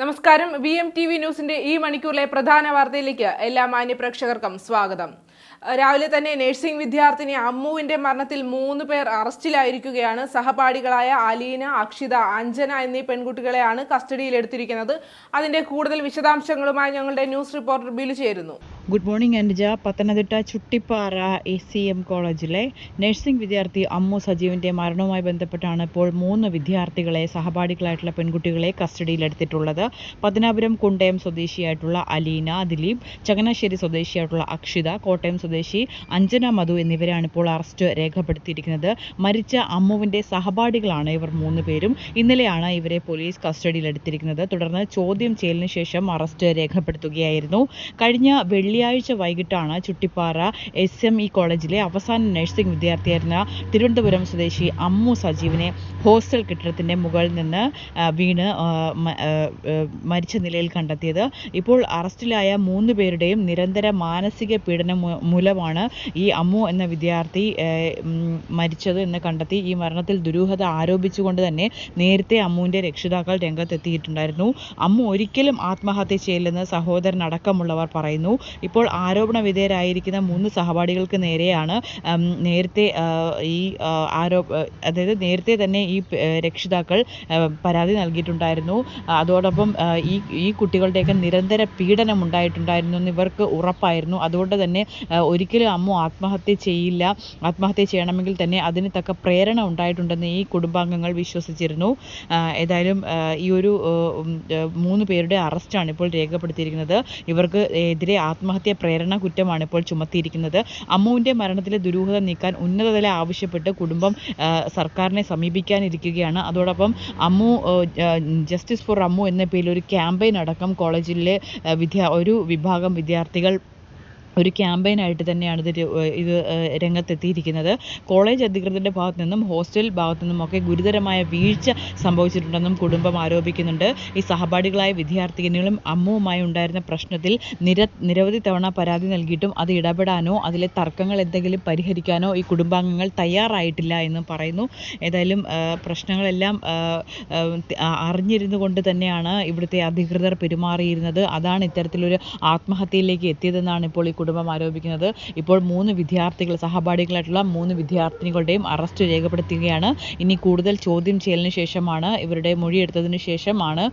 നമസ്കാരം. V M T V ന്യൂസിന്റെ ഈ മണിക്കൂറിലെ പ്രധാന വാർത്തയിലേക്ക് എല്ലാ മാന്യപ്രേക്ഷകർക്കും സ്വാഗതം. രാവിലെ തന്നെ നഴ്സിംഗ് വിദ്യാർത്ഥിനി അമ്മുവിന്റെ മരണത്തിൽ മൂന്ന് പേർ അറസ്റ്റിലായിരിക്കുകയാണ്. സഹപാഠികളായ അലീന അക്ഷിത അഞ്ജന എന്നീ പെൺകുട്ടികളെയാണ് കസ്റ്റഡിയിലെടുത്തിരിക്കുന്നത്. അതിന്റെ കൂടുതൽ വിശദാംശങ്ങളുമായി ഞങ്ങളുടെ ന്യൂസ് റിപ്പോർട്ടർ ബിലു ചേരുന്നു. Good morning Anuja Pathanamthitta Chuttippara A C M കോളേജിലെ നഴ്സിംഗ് വിദ്യാർത്ഥി അമ്മു സജീവിന്റെ മരണവുമായി ബന്ധപ്പെട്ടാണ് ഇപ്പോൾ മൂന്ന് വിദ്യാർത്ഥികളെ സഹപാഠികളായിട്ടുള്ള പെൺകുട്ടികളെ കസ്റ്റഡിയിലെടുത്തിട്ടുള്ളത്. പത്തനാപുരം കുണ്ടയം സ്വദേശിയായിട്ടുള്ള അലീന ദിലീപ് ചങ്ങനാശ്ശേരി സ്വദേശിയായിട്ടുള്ള അക്ഷിത കോട്ടയം സ്വദേശി അഞ്ജന മധു എന്നിവരാണ് ഇപ്പോൾ അറസ്റ്റ് രേഖപ്പെടുത്തിയിരിക്കുന്നത്. മരിച്ച അമ്മുവിന്റെ സഹപാഠികളാണ് ഇവർ മൂന്ന് പേരും. ഇന്നലെയാണ് ഇവരെ പോലീസ് കസ്റ്റഡിയിലെടുത്തിരിക്കുന്നത്. തുടർന്ന് ചോദ്യം ചെയ്യലിന് ശേഷം അറസ്റ്റ് രേഖപ്പെടുത്തുകയായിരുന്നു. കഴിഞ്ഞ വെള്ളിയാഴ്ച വൈകിട്ടാണ് ചുട്ടിപ്പാറ എസ് എം ഇ കോളേജിലെ അവസാന നഴ്സിംഗ് വിദ്യാർത്ഥിയായിരുന്ന തിരുവനന്തപുരം സ്വദേശി അമ്മു സജീവിനെ ഹോസ്റ്റൽ കെട്ടിടത്തിന്റെ മുകളിൽ നിന്ന് വീണ് മരിച്ച നിലയിൽ കണ്ടെത്തിയത്. ഇപ്പോൾ അറസ്റ്റിലായ മൂന്ന് പേരുടെയും നിരന്തര മാനസിക പീഡനം മൂലമാണ് ഈ അമ്മു എന്ന വിദ്യാർത്ഥി മരിച്ചത് എന്ന് കണ്ടെത്തി. ഈ മരണത്തിൽ ദുരൂഹത ആരോപിച്ചുകൊണ്ട് തന്നെ നേരത്തെ അമ്മുവിന്റെ രക്ഷിതാക്കൾ രംഗത്തെത്തിയിട്ടുണ്ടായിരുന്നു. അമ്മു ഒരിക്കലും ആത്മഹത്യ ചെയ്യില്ലെന്ന് സഹോദരൻ അടക്കമുള്ളവർ പറയുന്നു. ഇപ്പോൾ ആരോപണ വിധേയരായിരിക്കുന്ന മൂന്ന് സഹപാഠികൾക്ക് നേരെയാണ് നേരത്തെ ഈ ആരോ അതായത് നേരത്തെ തന്നെ ഈ രക്ഷിതാക്കൾ പരാതി നൽകിയിട്ടുണ്ടായിരുന്നു. അതോടൊപ്പം ഈ ഈ കുട്ടികളുടെയൊക്കെ നിരന്തര പീഡനം ഉണ്ടായിട്ടുണ്ടായിരുന്നു എന്ന് ഇവർക്ക് ഉറപ്പായിരുന്നു. അതുകൊണ്ട് തന്നെ ഒരിക്കലും അമ്മു ആത്മഹത്യ ചെയ്യില്ല. ആത്മഹത്യ ചെയ്യണമെങ്കിൽ തന്നെ അതിന് തക്ക പ്രേരണ ഉണ്ടായിട്ടുണ്ടെന്ന് ഈ കുടുംബാംഗങ്ങൾ വിശ്വസിച്ചിരുന്നു. ഏതായാലും ഈ ഒരു മൂന്ന് പേരുടെ അറസ്റ്റാണ് ഇപ്പോൾ രേഖപ്പെടുത്തിയിരിക്കുന്നത്. ഇവർക്ക് എതിരെ ആത്മഹത്യ പ്രേരണ കുറ്റമാണ് ഇപ്പോൾ ചുമത്തിയിരിക്കുന്നത്. അമ്മുവിന്റെ മരണത്തിലെ ദുരൂഹത നീക്കാൻ ഉന്നതതല ആവശ്യപ്പെട്ട് കുടുംബം സർക്കാരിനെ സമീപിക്കാനിരിക്കുകയാണ്. അതോടൊപ്പം അമ്മു ജസ്റ്റിസ് ഫോർ അമ്മു എന്ന പേരിൽ ഒരു ക്യാമ്പയിൻ അടക്കം കോളേജിലെ വിദ്യാ ഒരു വിഭാഗം വിദ്യാർത്ഥികൾ ഒരു ക്യാമ്പയിനായിട്ട് തന്നെയാണ് ഇത് ഇത് രംഗത്തെത്തിയിരിക്കുന്നത്. കോളേജ് അധികൃതരുടെ ഭാഗത്തു നിന്നും ഹോസ്റ്റൽ ഭാഗത്തു നിന്നും ഒക്കെ ഗുരുതരമായ വീഴ്ച സംഭവിച്ചിട്ടുണ്ടെന്നും കുടുംബം ആരോപിക്കുന്നുണ്ട്. ഈ സഹപാഠികളായ വിദ്യാർത്ഥിനികളും അമ്മുവുമായി ഉണ്ടായിരുന്ന പ്രശ്നത്തിൽ നിര നിരവധി തവണ പരാതി നൽകിയിട്ടും അത് ഇടപെടാനോ അതിലെ തർക്കങ്ങൾ എന്തെങ്കിലും പരിഹരിക്കാനോ ഈ കുടുംബാംഗങ്ങൾ തയ്യാറായിട്ടില്ല എന്നും പറയുന്നു. ഏതായാലും പ്രശ്നങ്ങളെല്ലാം അറിഞ്ഞിരുന്നു കൊണ്ട് തന്നെയാണ് ഇവിടുത്തെ അധികൃതർ പെരുമാറിയിരുന്നത്. അതാണ് ഇത്തരത്തിലൊരു ആത്മഹത്യയിലേക്ക് എത്തിയതെന്നാണ് ഇപ്പോൾ ഈ ആരോപിക്കുന്നത്. ഇപ്പോൾ മൂന്ന് വിദ്യാർത്ഥികൾ സഹപാഠികളായിട്ടുള്ള മൂന്ന് വിദ്യാർത്ഥിനികളുടെയും അറസ്റ്റ് രേഖപ്പെടുത്തുകയാണ്. ഇനി കൂടുതൽ ചോദ്യം ചെയ്യലിന് ശേഷമാണ് ഇവരുടെ മൊഴിയെടുത്തതിന് ശേഷമാണ്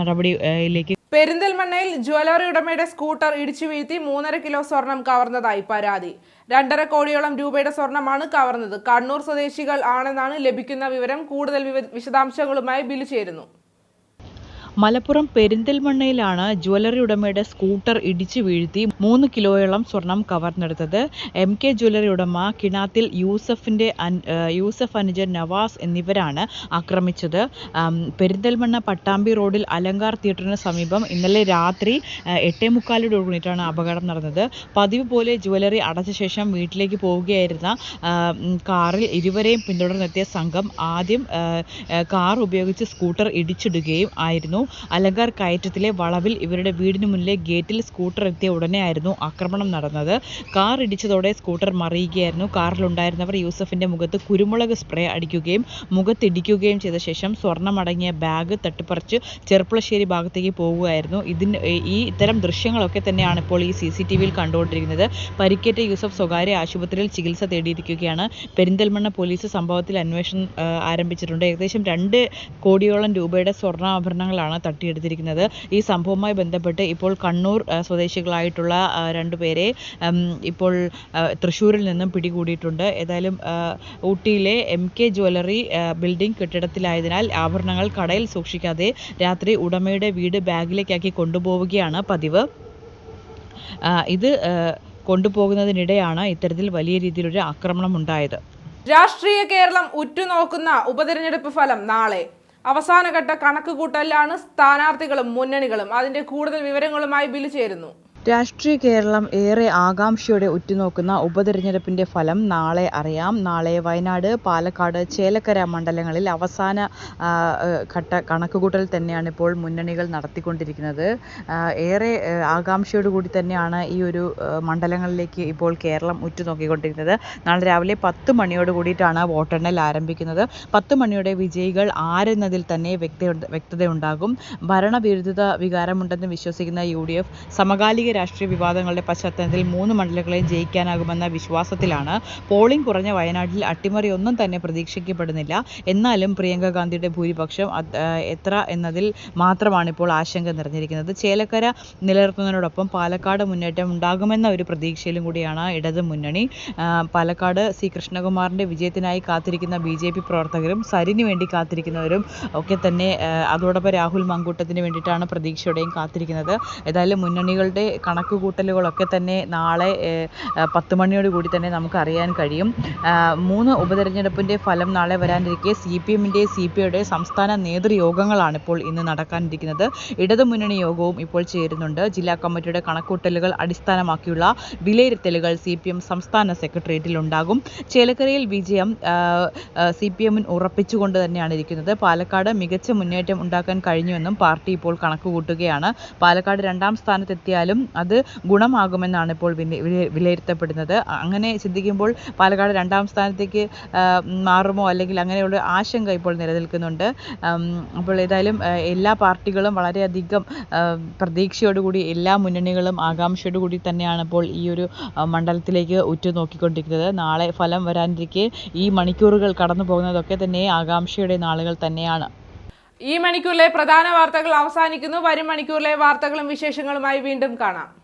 നടപടിയിലേക്ക് പെരിന്തൽമണ്ണയിൽ ജ്വല്ലറി ഉടമയുടെ സ്കൂട്ടർ ഇടിച്ചു വീഴ്ത്തി മൂന്നര കിലോ സ്വർണം കവർന്നതായി പരാതി. രണ്ടര കോടിയോളം രൂപയുടെ സ്വർണമാണ് കവർന്നത്. കണ്ണൂർ സ്വദേശികൾ ആണെന്നാണ് ലഭിക്കുന്ന വിവരം കൂടുതൽ വിശദാംശങ്ങളുമായി ബിലു ചേരുന്നു. മലപ്പുറം പെരിന്തൽമണ്ണയിലാണ് ജ്വല്ലറി ഉടമയുടെ സ്കൂട്ടർ ഇടിച്ചു വീഴ്ത്തി മൂന്ന് കിലോയോളം സ്വർണം കവർന്നെടുത്തത്. എം കെ ജ്വല്ലറി ഉടമ കിണാത്തിൽ യൂസഫിന്റെ യൂസഫ് അനുജൻ നവാസ് എന്നിവരാണ് ആക്രമിച്ചത്. പെരിന്തൽമണ്ണ പട്ടാമ്പി റോഡിൽ അലങ്കാർ തിയേറ്ററിന് സമീപം ഇന്നലെ രാത്രി എട്ടേ മുക്കാലോട് കൂടിയിട്ടാണ് അപകടം നടന്നത്. പതിവ് പോലെ ജ്വല്ലറി അടച്ച ശേഷം വീട്ടിലേക്ക് പോവുകയായിരുന്ന കാറിൽ ഇരുവരെയും പിന്തുടർന്നെത്തിയ സംഘം ആദ്യം കാർ ഉപയോഗിച്ച് സ്കൂട്ടർ ഇടിച്ചിടുകയും ആയിരുന്നു. അലങ്കാർ കയറ്റത്തിലെ വളവിൽ ഇവരുടെ വീടിന് മുന്നിലെ ഗേറ്റിൽ സ്കൂട്ടർ എത്തിയ ഉടനെയായിരുന്നു ആക്രമണം നടന്നത്. Car ഇടിച്ചതോടെ scooter മറിയുകയായിരുന്നു. കാറിലുണ്ടായിരുന്നവർ യൂസഫിന്റെ മുഖത്ത് കുരുമുളക് സ്പ്രേ അടിക്കുകയും മുഖത്തിടിക്കുകയും ചെയ്ത ശേഷം സ്വർണമടങ്ങിയ ബാഗ് തട്ടിപ്പറിച്ച് ചെർപ്പുളശ്ശേരി ഭാഗത്തേക്ക് പോവുകയായിരുന്നു ഇതിന് ഈ ഇത്തരം ദൃശ്യങ്ങളൊക്കെ തന്നെയാണ് ഇപ്പോൾ ഈ സി സി ടി വിയിൽ കണ്ടുകൊണ്ടിരിക്കുന്നത്. പരിക്കേറ്റ യൂസഫ് സ്വകാര്യ ആശുപത്രിയിൽ ചികിത്സ തേടിയിരിക്കുകയാണ്. പെരിന്തൽമണ്ണ പോലീസ് സംഭവത്തിൽ അന്വേഷണം ആരംഭിച്ചിട്ടുണ്ട്. ഏകദേശം രണ്ട് കോടിയോളം രൂപയുടെ സ്വർണാഭരണങ്ങളാണ് തട്ടിയെടുത്തിരിക്കുന്നത്. ഈ സംഭവവുമായി ബന്ധപ്പെട്ട് ഇപ്പോൾ കണ്ണൂർ സ്വദേശികളായിട്ടുള്ള രണ്ടുപേരെ ഇപ്പോൾ തൃശ്ശൂരിൽ നിന്നും പിടികൂടിയിട്ടുണ്ട്. ഏതായാലും ഊട്ടിയിലെ എം കെ ജ്വല്ലറി ബിൽഡിംഗ് കെട്ടിടത്തിലായതിനാൽ ആഭരണങ്ങൾ കടയിൽ സൂക്ഷിക്കാതെ രാത്രി ഉടമയുടെ വീട് ബാഗിലേക്കാക്കി കൊണ്ടുപോവുകയാണ് പതിവ്. ഇത് കൊണ്ടുപോകുന്നതിനിടെയാണ് ഇത്തരത്തിൽ വലിയ രീതിയിലൊരു ആക്രമണം ഉണ്ടായത്. രാഷ്ട്രീയ കേരളം ഉറ്റുനോക്കുന്ന ഉപതെരഞ്ഞെടുപ്പ് ഫലം നാളെ. അവസാനഘട്ട കണക്കുകൂട്ടലിലാണ് സ്ഥാനാർത്ഥികളും മുന്നണികളും. അതിന്റെ കൂടുതൽ വിവരങ്ങളുമായി ബിലു ചേരുന്നു. രാഷ്ട്രീയ കേരളം ഏറെ ആകാംക്ഷയോടെ ഉറ്റുനോക്കുന്ന ഉപതെരഞ്ഞെടുപ്പിന്റെ ഫലം നാളെ അറിയാം. നാളെ വയനാട് പാലക്കാട് ചേലക്കര മണ്ഡലങ്ങളിൽ അവസാന ഘട്ട കണക്കുകൂട്ടൽ തന്നെയാണ് ഇപ്പോൾ മുന്നണികൾ നടത്തിക്കൊണ്ടിരിക്കുന്നത്. ഏറെ ഏഹ്, ആകാംക്ഷയോടുകൂടി തന്നെയാണ് ഈ ഒരു മണ്ഡലങ്ങളിലേക്ക് ഇപ്പോൾ കേരളം ഉറ്റുനോക്കിക്കൊണ്ടിരിക്കുന്നത്. നാളെ രാവിലെ പത്ത് മണിയോട് കൂടിയിട്ടാണ് വോട്ടെണ്ണൽ ആരംഭിക്കുന്നത്. പത്ത് മണിയോടെ വിജയികൾ ആരെന്നതിൽ തന്നെ വ്യക്ത വ്യക്തതയുണ്ടാകും. ഭരണവിരുദ്ധത വികാരമുണ്ടെന്ന് വിശ്വസിക്കുന്ന യു ഡി എഫ് സമകാലിക രാഷ്ട്രീയ വിവാദങ്ങളുടെ പശ്ചാത്തലത്തിൽ മൂന്ന് മണ്ഡലങ്ങളെയും ജയിക്കാനാകുമെന്ന വിശ്വാസത്തിലാണ് പോളിംഗ് കുറഞ്ഞ വയനാട്ടിൽ അട്ടിമറി ഒന്നും തന്നെ പ്രതീക്ഷിക്കപ്പെടുന്നില്ല. എന്നാലും പ്രിയങ്ക ഗാന്ധിയുടെ ഭൂരിപക്ഷം എത്ര എന്നതിൽ മാത്രമാണ് ഇപ്പോൾ ആശങ്ക നിറഞ്ഞിരിക്കുന്നത്. ചേലക്കര നിലനിർത്തുന്നതിനോടൊപ്പം പാലക്കാട് മുന്നേറ്റം ഉണ്ടാകുമെന്ന ഒരു പ്രതീക്ഷയിലും കൂടിയാണ് ഇടത് മുന്നണി. പാലക്കാട് സി കൃഷ്ണകുമാറിന്റെ വിജയത്തിനായി കാത്തിരിക്കുന്ന ബി ജെ പി പ്രവർത്തകരും സരിന് വേണ്ടി കാത്തിരിക്കുന്നവരും ഒക്കെ തന്നെ അതോടൊപ്പം രാഹുൽ മങ്കൂട്ടത്തിന് വേണ്ടിയിട്ടാണ് പ്രതീക്ഷയോടെയും കാത്തിരിക്കുന്നത്. ഏതായാലും മുന്നണികളുടെ കണക്കുകൂട്ടലുകളൊക്കെ തന്നെ നാളെ പത്ത് മണിയോട് കൂടി തന്നെ നമുക്ക് അറിയാൻ കഴിയും മൂന്ന് ഉപതെരഞ്ഞെടുപ്പിന്റെ ഫലം നാളെ വരാനിരിക്കെ സി പി എമ്മിന്റെ സി പി ഐയുടെ സംസ്ഥാന നേതൃയോഗങ്ങളാണ് ഇപ്പോൾ ഇന്ന് നടക്കാനിരിക്കുന്നത്. ഇടതുമുന്നണി യോഗവും ഇപ്പോൾ ചേരുന്നുണ്ട്. ജില്ലാ കമ്മിറ്റിയുടെ കണക്കൂട്ടലുകൾ അടിസ്ഥാനമാക്കിയുള്ള വിലയിരുത്തലുകൾ സി പി എം സംസ്ഥാന സെക്രട്ടേറിയറ്റിൽ ഉണ്ടാകും. ചേലക്കരയിൽ വിജയം സി പി എമ്മിന് ഉറപ്പിച്ചുകൊണ്ട് തന്നെയാണ് ഇരിക്കുന്നത്. പാലക്കാട് മികച്ച മുന്നേറ്റം ഉണ്ടാക്കാൻ കഴിഞ്ഞുവെന്നും പാർട്ടി ഇപ്പോൾ കണക്കുകൂട്ടുകയാണ്. പാലക്കാട് രണ്ടാം സ്ഥാനത്തെത്തിയാലും അത് ഗുണമാകുമെന്നാണ് ഇപ്പോൾ വില- വില- വിലയിരുത്തപ്പെടുന്നത്. അങ്ങനെ ചിന്തിക്കുമ്പോൾ പാലക്കാട് രണ്ടാം സ്ഥാനത്തേക്ക് മാറുമോ? അല്ലെങ്കിൽ അങ്ങനെയുള്ള ആശങ്ക ഇപ്പോൾ നിലനിൽക്കുന്നുണ്ട്. അപ്പോൾ ഏതായാലും എല്ലാ പാർട്ടികളും വളരെയധികം പ്രതീക്ഷയോടുകൂടി എല്ലാ മുന്നണികളും ആകാംക്ഷയോടുകൂടി തന്നെയാണ് ഇപ്പോൾ ഈ ഒരു മണ്ഡലത്തിലേക്ക് ഉറ്റുനോക്കിക്കൊണ്ടിരിക്കുന്നത്. നാളെ ഫലം വരാനിരിക്കെ ഈ മണിക്കൂറുകൾ കടന്നു പോകുന്നതൊക്കെ തന്നെ ആകാംക്ഷയുടെ നാളുകൾ തന്നെയാണ്. ഈ മണിക്കൂറിലെ പ്രധാന വാർത്തകൾ അവസാനിക്കുന്നു. വരും മണിക്കൂറിലെ വാർത്തകളും വിശേഷങ്ങളുമായി വീണ്ടും കാണാം.